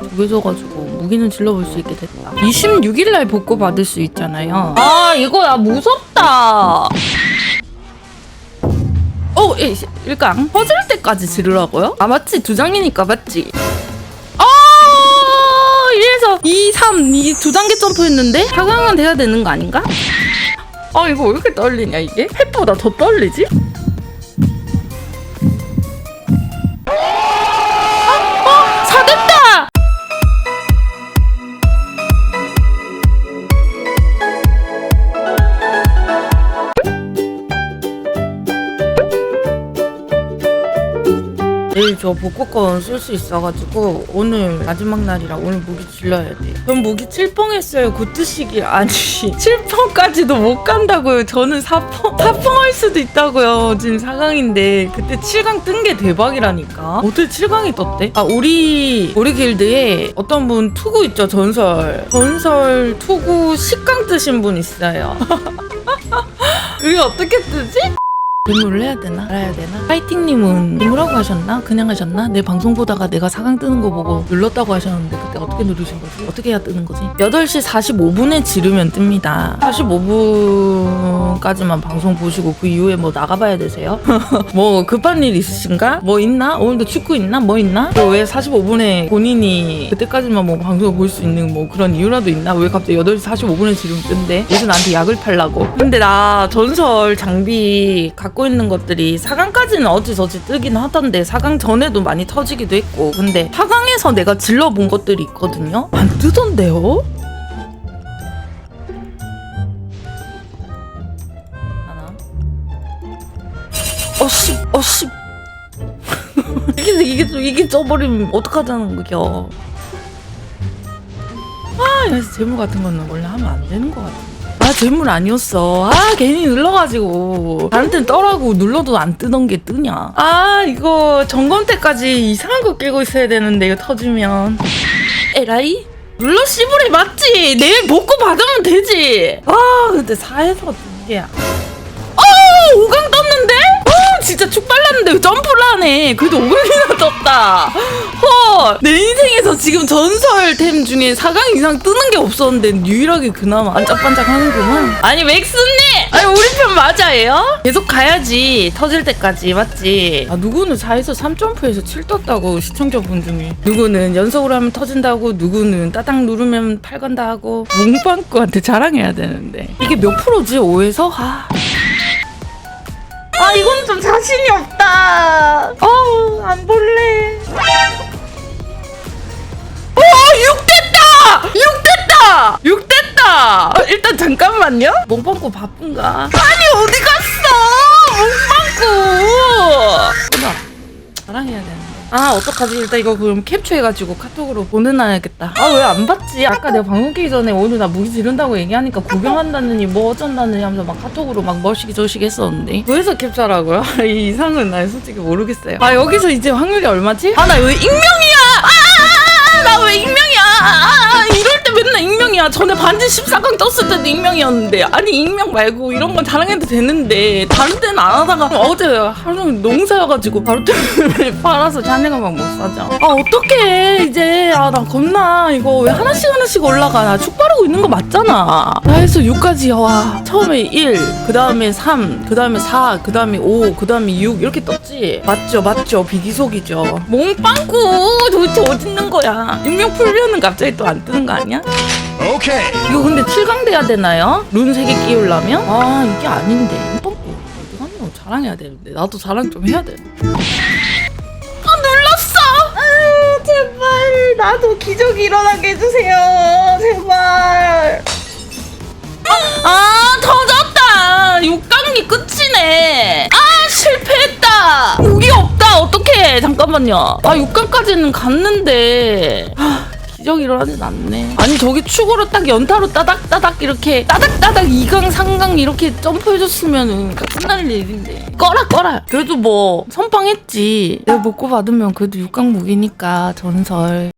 두개 줘가지고 무기는 질러볼 수 있게 됐다 26일날 복구 받을 수 있잖아요 아 이거 야 무섭다 어, 에, 일강 퍼질 때까지 지르라고요? 아 맞지 두 장이니까 맞지? 아 이래서 2, 3, 이두 단계 점프했는데 4강은 돼야 되는 거 아닌가? 아 이거 왜 이렇게 떨리냐 이게? 펫보다 더 떨리지? 내일 저 복구권 쓸 수 있어가지고 오늘 마지막 날이라 오늘 무기 질러야 돼. 전 무기 7펑 했어요. 구트식이 아니 7펑까지도 못 간다고요. 저는 4펑 4펑 할 수도 있다고요. 지금 4강인데 그때 7강 뜬 게 대박이라니까. 어떻게 7강이 떴대? 아 우리 우리 길드에 어떤 분 투구 있죠 전설. 전설 투구 10강 뜨신 분 있어요. 이게 어떻게 뜨지? 괴물을 해야 되나? 알아야 되나? 파이팅님은 괴물하고 하셨나? 그냥 하셨나? 내 방송 보다가 내가 사강 뜨는 거 보고 눌렀다고 하셨는데 그때 어떻게 누르신 거지? 어떻게 해야 뜨는 거지? 8시 45분에 지르면 뜹니다. 45분까지만 방송 보시고 그 이후에 뭐 나가봐야 되세요? 뭐 급한 일 있으신가? 뭐 있나? 오늘도 축구 있나? 뭐 있나? 또 왜 45분에 본인이 그때까지만 뭐 방송을 볼 수 있는 뭐 그런 이유라도 있나? 왜 갑자기 8시 45분에 지르면 뜬대? 요새 나한테 약을 팔라고. 근데 나 전설 장비 갖고 있는 것들이 4강까지는 어찌저찌 뜨긴 하던데 4강 전에도 많이 터지기도 했고 근데 4강에서 내가 질러본 것들이 있거든요? 안 뜨던데요? 하나 어씨 어씨 이게 이게 좀 이게 쪄버리면 어떡하자는 거겨 아 그래서 재물 같은 거는 원래 하면 안 되는 것 같아 아 재물 아니었어. 아 괜히 눌러가지고. 다른 땐 떠라고 눌러도 안 뜨던 게 뜨냐? 아 이거 점검 때까지 이상한 거 끼고 있어야 되는데 이거 터지면. 에라이? 눌러 씨부리 맞지? 내일 복구 받으면 되지. 아 근데 4에서 2개야. 어 5강 떴는데? 어 진짜 축 빨랐는데 왜 점프를 하네. 그래도 5강이나 떴다. 헐 내 인생에서 지금 전설템 중에 4강 이상 뜨는 게 없었는데 유일하게 그나마 반짝반짝 하는구만. 아니 맥스님! 아니 우리 편 맞아요? 계속 가야지. 터질 때까지 맞지? 아 누구는 4에서 3점프에서 7 떴다고 시청자분 중에. 누구는 연속으로 하면 터진다고 누구는 따당 누르면 8 간다 하고 몽빵꾸한테 자랑해야 되는데. 이게 몇 프로지 5에서? 아 아 이건 좀 자신이 없다. 어우 안 볼래. 어, 6 됐다! 6 됐다! 6 됐다! 어, 일단 잠깐만요. 몽빵꾸 바쁜가? 아니 어디 갔어? 아 어떡하지? 일단 이거 그럼 캡처해가지고 카톡으로 보내놔야겠다. 아 왜 안 봤지? 아까 내가 방송 끼기 전에 오늘 나 무기 지른다고 얘기하니까 구경한다느니 뭐 어쩐다느니 하면서 막 카톡으로 막 머시기 저시기 했었는데. 왜서 캡처라고요? 이 이상은 난 솔직히 모르겠어요. 아 여기서 이제 확률이 얼마지? 아나왜 익명이야 아, 나 왜 익명이야? 아, 이럴 때 맨날 익명이야. 전에 반지 14강 떴을 때도 익명이었는데. 아니 익명 말고 이런 건 자랑해도 되는데. 다른 때는 안 하다가 어제 하루 종일 농사여가지고 바로 때문에 팔아서 자네가 막 못 사자. 아 어떡해 이제. 아 나 겁나. 이거 왜 하나씩 하나씩 올라가. 나 축 바르고 있는 거 맞잖아. 나 해서 6까지 와. 처음에 1, 그 다음에 3, 그 다음에 4, 그 다음에 5, 그 다음에 6 이렇게 떴지. 맞죠 맞죠. 비기속이죠. 몽빵꾸. 도대체 어딨는 거야 익명 풀면은 갑자기 또 안 뜨는 거 아니야? Okay. 이거 근데 7강 돼야 되나요? 룬 3개 끼우려면? 아 이게 아닌데. 뻥꾸 어디 갔노? 자랑해야 되는데. 나도 자랑 좀 해야 되는데 아 눌렀어! 아유 제발. 나도 기적이 일어나게 해주세요. 제발 어떡해 잠깐만요. 아 6강까지는 갔는데. 아, 기적이 일어나진 않네. 아니 저기 축으로 딱 연타로 따닥 따닥 이렇게 따닥 따닥 2강 3강 이렇게 점프해줬으면은 끝날 일인데. 꺼라 꺼라. 그래도 뭐 선빵했지. 내가 먹고 받으면 그래도 6강 무기니까 전설